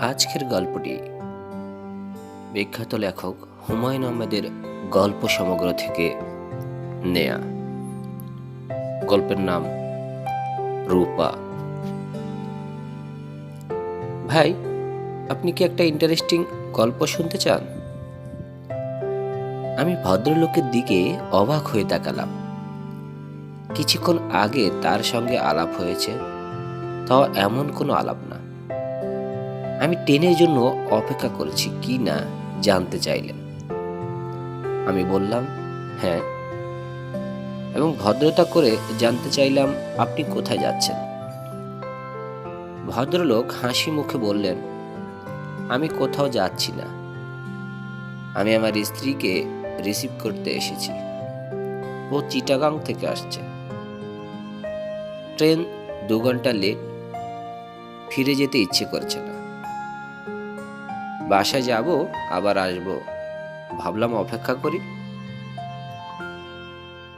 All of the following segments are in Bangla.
আজকের গল্পটি বিখ্যাত লেখক হুমায়ুন আহমেদের গল্প সমগ্র থেকে নেয়া। গল্পের নাম রূপা। ভাই, আপনি কি একটা ইন্টারেস্টিং গল্প শুনতে চান? আমি ভদ্রলোকের দিকে অবাক হয়ে তাকালাম। কিছুক্ষণ আগে তার সঙ্গে আলাপ হয়েছে, তাও এমন কোনো আলাপ না। আমি ট্রেনের জন্য অপেক্ষা করেছি কি না জানতে চাইলেন আমি বললাম হ্যাঁ। এবং ভদ্রতা করে জানতে চাইলাম, আপনি কোথায় যাচ্ছেন? ভদ্রলোক হাসি মুখে বললেন, আমি কোথাও যাচ্ছি না। আমি আমার স্ত্রীকে রিসিভ করতে এসেছি। ও চিটাগাং থেকে আসছে। ট্রেন দু ঘণ্টা লেট, ফিরে যেতে ইচ্ছে করছে না। বাসায় যাব, আবার আসব। ভাবলাম অপেক্ষা করি।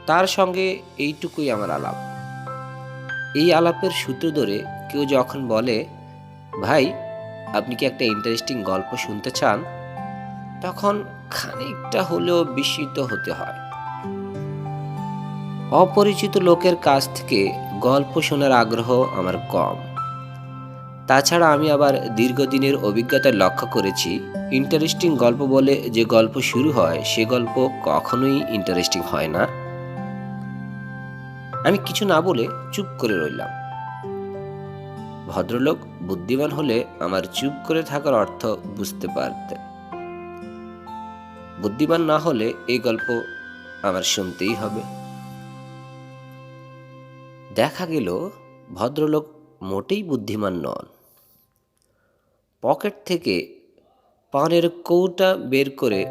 তার সঙ্গে এইটুকুই আমার আলাপ। এই আলাপের সূত্র ধরে কেউ যখন বলে, ভাই, আপনি কি একটা ইন্টারেস্টিং গল্প শুনতে চান? তখন খানিকটা হলেও বিস্মিত হতে হয়। অপরিচিত লোকের কাছ থেকে গল্প শোনার আগ্রহ আমার কম। তাছাড়া আমি আবার দীর্ঘদিনের অভিজ্ঞতায় লক্ষ্য করেছি। ইন্টারেস্টিং গল্প বলে যে গল্প শুরু হয়, সে গল্প কখনোই ইন্টারেস্টিং হয় না। আমি কিছু না বলে চুপ করে রইলাম। ভদ্রলোক বুদ্ধিমান হলে আমার চুপ করে থাকার অর্থ বুঝতে পারতেন। বুদ্ধিমান না হলে এই গল্প আমার শুনতেই হবে। দেখা গেল, ভদ্রলোক মোটেই বুদ্ধিমান নন। পকেট থেকে পানের কৌটা বের করে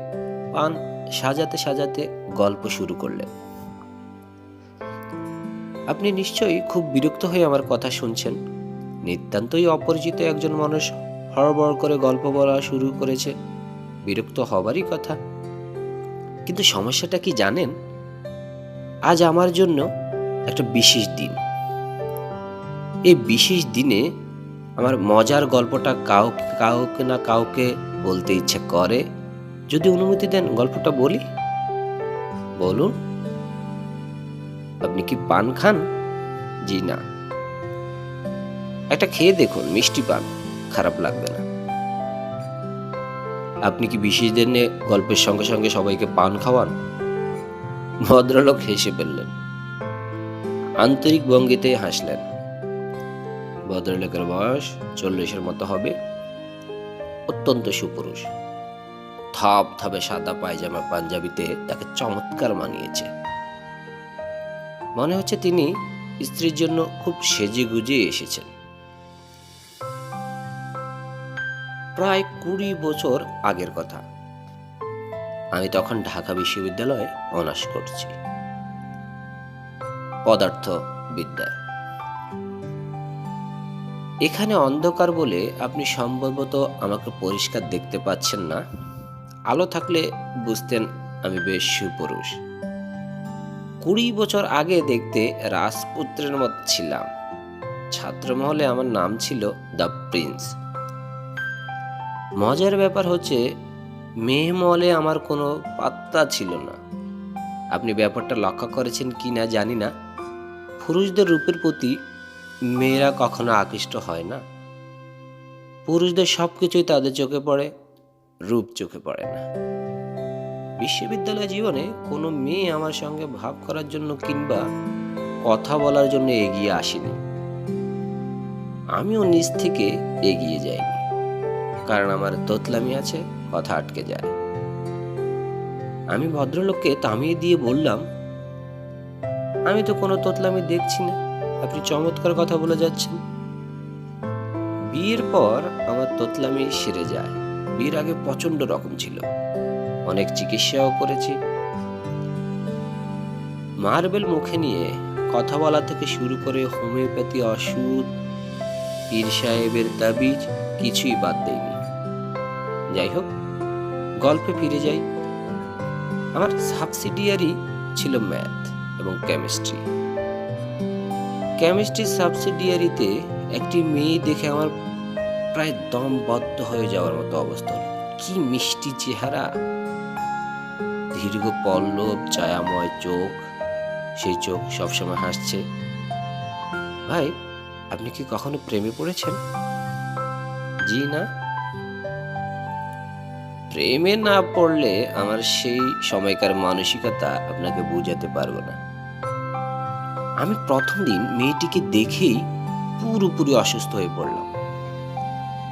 পান সাজাতে সাজাতে গল্প শুরু করলেন। আপনি নিশ্চয়ই খুব বিরক্ত হয়ে আমার কথা শুনছেন। নিতান্তই অপরিচিত একজন মানুষ হড়বড় করে গল্প বলা শুরু করেছে। বিরক্ত হবারই কথা। কিন্তু সমস্যাটা কি জানেন? আজ আমার জন্য একটা বিশেষ দিন। এই বিশেষ দিনে আমার মজার গল্পটা কাউকে কাউকে না কাউকে বলতে ইচ্ছে করে। যদি অনুমতি দেন গল্পটা বলি। বলুন। আপনি কি পান খান? জি না। একটা খেয়ে দেখুন, মিষ্টি পান, খারাপ লাগবে না। আপনি কি বিশেষ দিনে গল্পের সঙ্গে সঙ্গে সবাইকে পান খাওয়ান? ভদ্রলোক হেসে ফেললেন। আন্তরিক ভঙ্গিতে হাসলেন। ভদ্রলোকের বয়স চল্লিশের মতো হবে। অত্যন্ত সুপুরুষ। থাপ থাপে সাদা পায়জামা পাঞ্জাবিতে তাকে চমৎকার মানিয়েছে। মনে হচ্ছে তিনি স্ত্রীর জন্য খুব সেজে গুজে এসেছেন। প্রায় কুড়ি বছর আগের কথা। আমি তখন ঢাকা বিশ্ববিদ্যালয়ে অনার্স করছি। পদার্থ বিদ্যায় এখানে অন্ধকার বলে আপনি সম্ভবত আমাকে পরিষ্কার দেখতে পাচ্ছেন না। আলো থাকলে বুঝতেন আমি বেশ সুপুরুষ। কুড়ি বছর আগে দেখতে রাজপুত্রের মতো ছিলাম। ছাত্রমহলে আমার নাম ছিল দ্য প্রিন্স। মজার ব্যাপার হচ্ছে, মেয়ে মহলে আমার কোনো পাত্তা ছিল না। আপনি ব্যাপারটা লক্ষ্য করেছেন কি না জানি না। পুরুষদের রূপের প্রতি মেয়েরা কখনো আকৃষ্ট হয় না। পুরুষদের সব কিছুই তাদের চোখে পড়ে, রূপ চোখে পড়ে না। বিশ্ববিদ্যালয় জীবনে কোনো মেয়ে আমার সঙ্গে ভাব করার জন্য কিংবা কথা বলার জন্য এগিয়ে আসেনি। আমিও নিজ থেকে এগিয়ে যাইনি, কারণ আমার তোতলামি আছে, কথা আটকে যায়। আমি ভদ্রলোককে তামিয়ে দিয়ে বললাম, আমি তো কোনো তোতলামি দেখছি না। আপনি চমৎকার কথা বলে যাচ্ছেন। বিয়ের পর আমার তোতলামি সেরে যায়। বিয়ের আগে প্রচণ্ড রকম ছিল। অনেক চিকিৎসাও করেছি। মার্বেল মুখে নিয়ে কথা বলা থেকে শুরু করে হোমিওপ্যাথি, ওষুধ, পীর সাহেবের তাবিজ কিছুই বাদ দেয়নি যাই হোক, গল্পে ফিরে যাই। আমার সাবসিডিয়ারি ছিল ম্যাথ এবং কেমিস্ট্রি। কেমিস্ট্রি সাবসিডিয়ারিতে একটি মেয়ে দেখে আমার প্রায় দম বদ্ধ হয়ে যাওয়ার মতো অবস্থা কি মিষ্টি চেহারা। দীর্ঘ পল্লব, ছায়াময় চোখ, সেই চোখ সবসময় হাসছে। ভাই, আপনি কি কখনো প্রেমে পড়েছেন? জি না। প্রেমে না পড়লে আমার সেই সময়কার মানসিকতা আপনাকে বোঝাতে পারব না। আমি প্রথম দিন মেয়েটিকে দেখেই পুরোপুরি অসুস্থ হয়ে পড়লাম।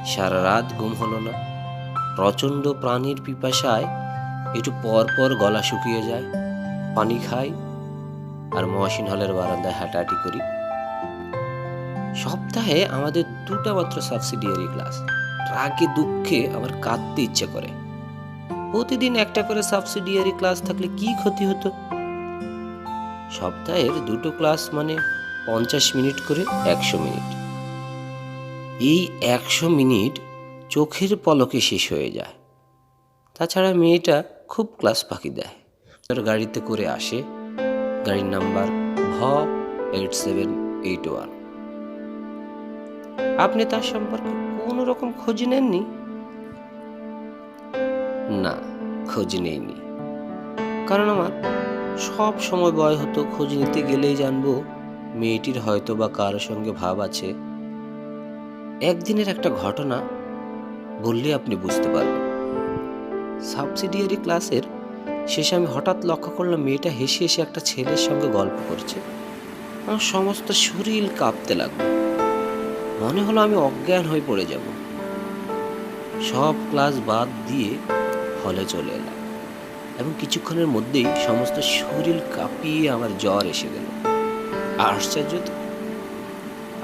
সারা রাত ঘুম হলো না। প্রচণ্ড প্রাণীর পিপাসায় একটু পর পর গলা শুকিয়ে যায়, পানি খাই আর মহাসিন হলের বারান্দায় হাঁটাহাঁটি করি। সপ্তাহে আমাদের দুটা মাত্র সাবসিডিয়ারি ক্লাস রাগে দুঃখে আমার কাঁদতে ইচ্ছে করে। প্রতিদিন একটা করে সাবসিডিয়ারি ক্লাস থাকলে কি ক্ষতি হতো? সপ্তাহের দুটো ক্লাস মানে পঞ্চাশ মিনিট করে একশো মিনিট। এই একশো মিনিট চোখের পলকে শেষ হয়ে যায়। তাছাড়া মেয়েটা খুব ক্লাস ফাঁকি দেয়। তার গাড়িতে করে আসে। গাড়ির নাম্বার ভ এইট সেভেন এইট ওয়ান। আপনি তার সম্পর্কে কোনো রকম খোঁজ নেননি? না, খোঁজ নেইনি। কারণ আমার সব সময় ভয় হতো, খোঁজ নিতে গেলেই জানব মেয়েটির হয়তো বা কারও সঙ্গে ভাব আছে। একদিনের একটা ঘটনা বললে আপনি বুঝতে পারবেন। সাবসিডিয়ারি ক্লাসের শেষে আমি হঠাৎ লক্ষ্য করলাম মেয়েটা হেসে হেসে একটা ছেলের সঙ্গে গল্প করছে। আমার সমস্ত শরীর কাঁপতে লাগল। মনে হলো আমি অজ্ঞান হয়ে পড়ে যাব। সব ক্লাস বাদ দিয়ে হলে চলে এলাম। এবং কিছুক্ষণের মধ্যেই সমস্ত শরীর কাঁপিয়ে আমার জ্বর এসে গেল। আশ্চর্য তো।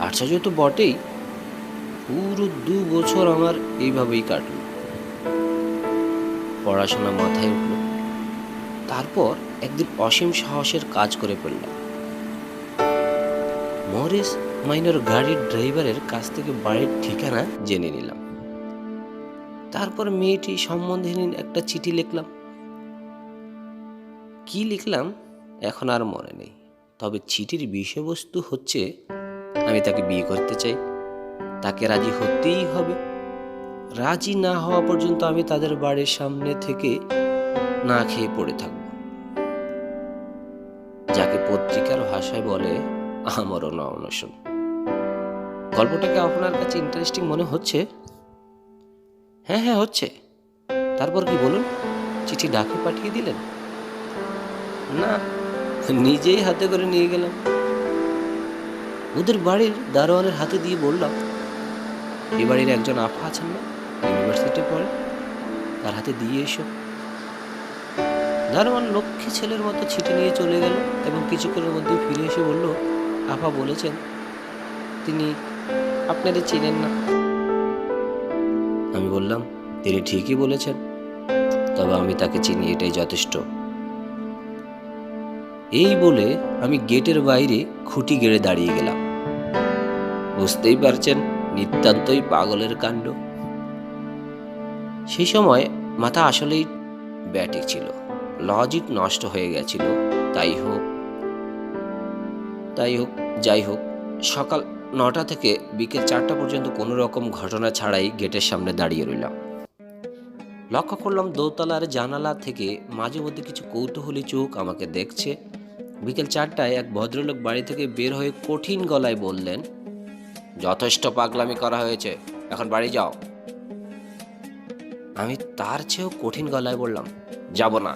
আশ্চর্য তো বটেই। পুরো দু বছর আমার এইভাবেই কাটলো। পড়াশোনা মাথায় উঠল। তারপর একদিন অসীম সাহসের কাজ করে ফেললাম মরিস মাইনর গাড়ির ড্রাইভারের কাছ থেকে বাড়ির ঠিকানা জেনে নিলাম। তারপর মেয়েটি সম্বন্ধহীন একটা চিঠি লিখলাম। কি লিখলাম এখন আর মনে নেই। তবে চিঠির বিষয়বস্তু হচ্ছে, আমি তাকে বিয়ে করতে চাই। তাকে রাজি হতেই হবে। রাজি না হওয়া পর্যন্ত আমি তাদের বাড়ির সামনে থেকে না খেয়ে পড়ে থাকব। যাকে পত্রিকার ভাষায় বলে আমারও না অনশন। গল্পটাকে আপনার কাছে ইন্টারেস্টিং মনে হচ্ছে? হ্যাঁ হ্যাঁ হচ্ছে। তারপর কি বলুন? চিঠি ডাকে পাঠিয়ে দিলেন? না, নিজেই হাতে করে নিয়ে গেলাম। ওদের বাড়ির দারোয়ানের হাতে দিয়ে বললাম, এ বাড়ির একজন আফা আছেন না, ইউনিভার্সিটি পড়ে, তার হাতে দিয়ে এসো। দারোয়ান লক্ষ্মী ছেলের মতো ছিটে নিয়ে চলে গেল এবং কিছুক্ষণের মধ্যে ফিরে এসে বলল আফা বলেছেন, তিনি আপনাদের চেনেন না। আমি বললাম, তিনি ঠিকই বলেছেন, তবে আমি তাকে চিনি, এটাই যথেষ্ট। এই বলে আমি গেটের বাইরে খুঁটি গেড়ে দাঁড়িয়ে গেলাম। বুঝতেই পারছেন, নিতান্তই পাগলের কাণ্ড। সেই সময় মাথা আসলেই ব্যাটিক ছিল, লজিক নষ্ট হয়ে গেছিল, তাই হোক। তাই হোক, যাই হোক, সকাল নটা থেকে বিকেল চারটা পর্যন্ত কোনো রকম ঘটনা ছাড়াই গেটের সামনে দাঁড়িয়ে রইলাম। লক্ষ্য করলাম দোতলার জানালা থেকে মাঝে মধ্যে কিছু কৌতূহলী চোখ আমাকে দেখছে বিকেল চারটায় এক ভদ্রলোক বাড়ি থেকে বের হয়ে কঠিন গলায় বললেন, যথেষ্ট পাগলামি করা হয়েছে, এখন বাড়ি যাও। আমি তার চেয়েও কঠিন গলায় বললাম, যাব না।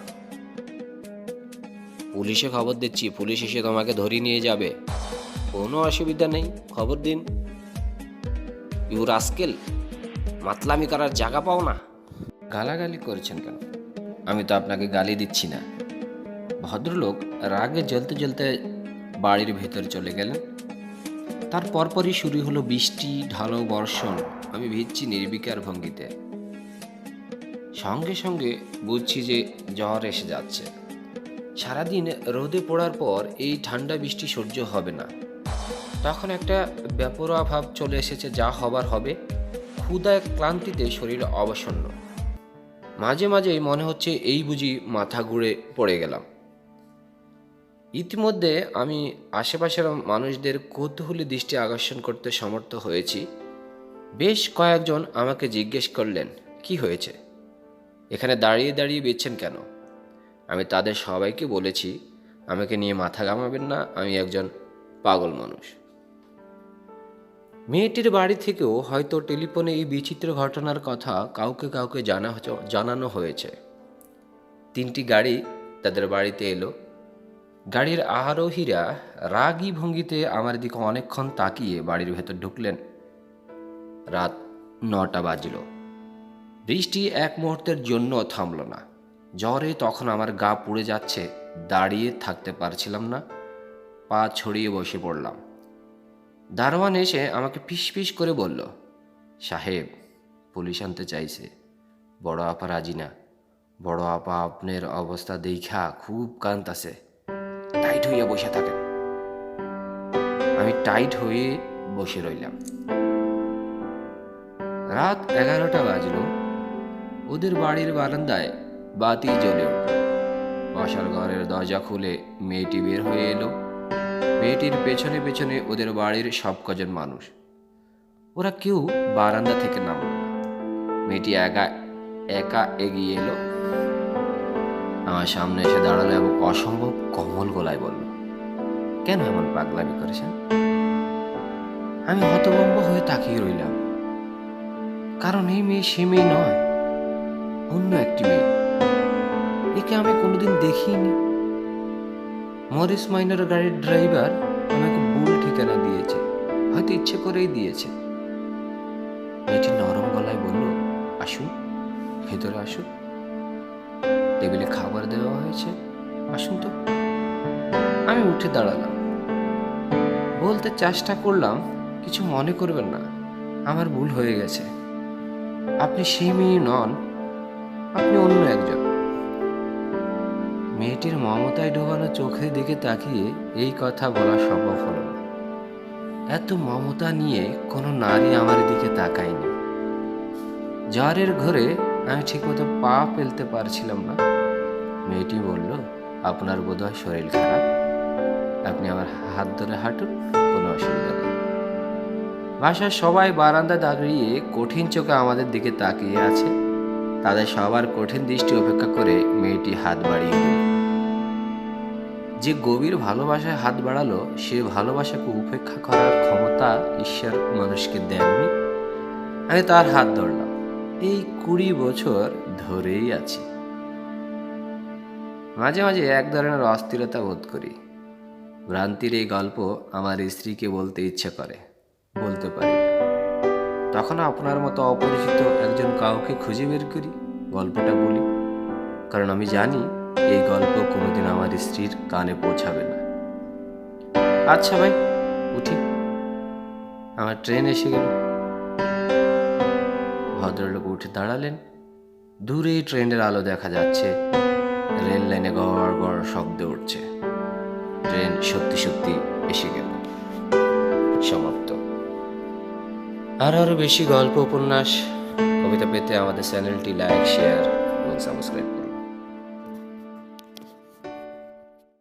পুলিশে খবর দিচ্ছি, পুলিশ এসে তোমাকে ধরিয়ে নিয়ে যাবে। কোনো অসুবিধা নেই, খবর দিন। ইউ রাস্কেল মাতলামি করার জায়গা পাও না? গালাগালি করেছেন কেন? আমি তো আপনাকে গালি দিচ্ছি না। ভদ্রলোক রাগে জ্বলতে জ্বলতে বাড়ির ভেতর চলে গেলেন। তার পরপরই শুরু হলো বৃষ্টি, ঢালো, বর্ষণ, আমি ভিজছি নির্বিকার ভঙ্গিতে। সঙ্গে সঙ্গে বুঝছি যে জ্বর এসে যাচ্ছে। সারাদিন রোদে পড়ার পর এই ঠান্ডা বৃষ্টি সহ্য হবে না। তখন একটা ব্যাপরোয়া ভাব চলে এসেছে, যা হবার হবে। ক্ষুদায় ক্লান্তিতে শরীর অবসন্ন। মাঝে মাঝেই মনে হচ্ছে এই বুঝি মাথা ঘুরে পড়ে গেলাম। ইতিমধ্যে আমি আশেপাশের মানুষদের কৌতূহলী দৃষ্টি আকর্ষণ করতে সমর্থ হয়েছি। বেশ কয়েকজন আমাকে জিজ্ঞেস করলেন, কি হয়েছে? এখানে দাঁড়িয়ে দাঁড়িয়ে বেচছেন কেন? আমি তাদের সবাইকে বলেছি, আমাকে নিয়ে মাথা ঘামাবেন না, আমি একজন পাগল মানুষ। মেয়েটির বাড়ি থেকেও হয়তো টেলিফোনে এই বিচিত্র ঘটনার কথা কাউকে কাউকে জানা জানানো হয়েছে। তিনটি গাড়ি তাদের বাড়িতে এলো। গাড়ির আরোহীরা রাগী ভঙ্গিতে আমার দিকে অনেকক্ষণ তাকিয়ে বাড়ির ভেতর ঢুকলেন। রাত নটা বাজল। বৃষ্টি এক মুহূর্তের জন্য থামল না। জ্বরে তখন আমার গা পুড়ে যাচ্ছে, দাঁড়িয়ে থাকতে পারছিলাম না, পা ছড়িয়ে বসে পড়লাম। দারোয়ান এসে আমাকে পিস করে বলল, সাহেব, পুলিশ আনতে চাইছে। বড় আপা রাজি না। বড় আপা আপনার অবস্থা দেখা খুব কান্তাছে টাইট হইয়া বসে থাকেন। আমি টাইট হয়ে বসে রইলাম। রাত এগারোটা বাজলো। ওদের বাড়ির বারান্দায় বাতি জ্বলে উঠল। বসার ঘরের দরজা খুলে মেয়েটি বের হয়ে এলো। মেয়েটির পেছনে পেছনে ওদের বাড়ির সব কজন মানুষ। ওরা কেউ বারান্দা থেকে নামলো না। মেয়েটি একা একা এগিয়ে এলো। আমার সামনে এসে দাঁড়াল এবং অসম্ভব কমল গলায় বলল, কেন এমন পাগলামি করেছেন? আমি হতভম্ব হয়ে তাকিয়ে রইলাম। কারণ এই মেয়ে সে মেয়ে নয়, অন্য একটি মেয়ে। একে আমি কোনোদিন দেখিনি। মরিস মাইনার গাড়ির ড্রাইভার আমাকে ভুল ঠিকানা দিয়েছে, হয়তো ইচ্ছে করেই দিয়েছে। মেয়েটি নরম গলায় বলল, আসুন, ভেতরে আসুন। টেবিলে খাবার দেওয়া হয়েছে। আসুন তো। আমি উঠে দাঁড়ালাম। বলতে চেষ্টা করলাম, কিছু মনে করবেন না। আমার ভুল হয়ে গেছে। আপনি সেই মেয়ে নন, আপনি অন্য একজন। মেয়েটির মমতায় ডোবানো চোখের দিকে তাকিয়ে এই কথা বলা সম্ভব হলো না। এত মমতা নিয়ে কোনো নারী আমার দিকে তাকায়নি। জ্বরের ঘরে আমি ঠিকমতো পা ফেলতে পারছিলাম না। মেয়েটি বলল, আপনার বোধহয় শরীর খারাপ। আপনি আমার হাত ধরে হাঁটুন, কোনো অসুবিধা নেই। বাসার সবাই বারান্দা দাঁড়িয়ে কঠিন চোখে আমাদের দিকে তাকিয়ে আছে। তাদের সবার কঠিন দৃষ্টি উপেক্ষা করে মেয়েটি হাত বাড়িয়ে দিল। যে গভীর ভালোবাসায় হাত বাড়ালো, সে ভালোবাসাকে উপেক্ষা করার ক্ষমতা ঈশ্বর মানুষকে দেননি। আমি তার হাত ধরলাম। এই কুড়ি বছর ধরেই আছি। মাঝে মাঝে এক ধরনের অস্থিরতা বোধ করি। ভ্রান্তির এই গল্প আমার স্ত্রীকে বলতে ইচ্ছে করে, বলতে পারি তখন আপনার মতো অপরিচিত একজন কাউকে খুঁজে বের করি, গল্পটা বলি। কারণ আমি জানি এই গল্প কোনোদিন আমার স্ত্রীর কানে পৌঁছাবে না। আচ্ছা ভাই, উঠি। আমার ট্রেন এসে গেল। ভদ্রলোক উঠে দাঁড়ালেন। দূরে ট্রেনের আলো দেখা যাচ্ছে। রেল লাইনে গড় গড় শব্দে উঠছে। ট্রেন সত্যি সত্যি এসে গেল। সমাপ্ত। আর আরও বেশি গল্প, উপন্যাস, কবিতা পেতে আমাদের চ্যানেলটি লাইক, শেয়ার এবং সাবস্ক্রাইব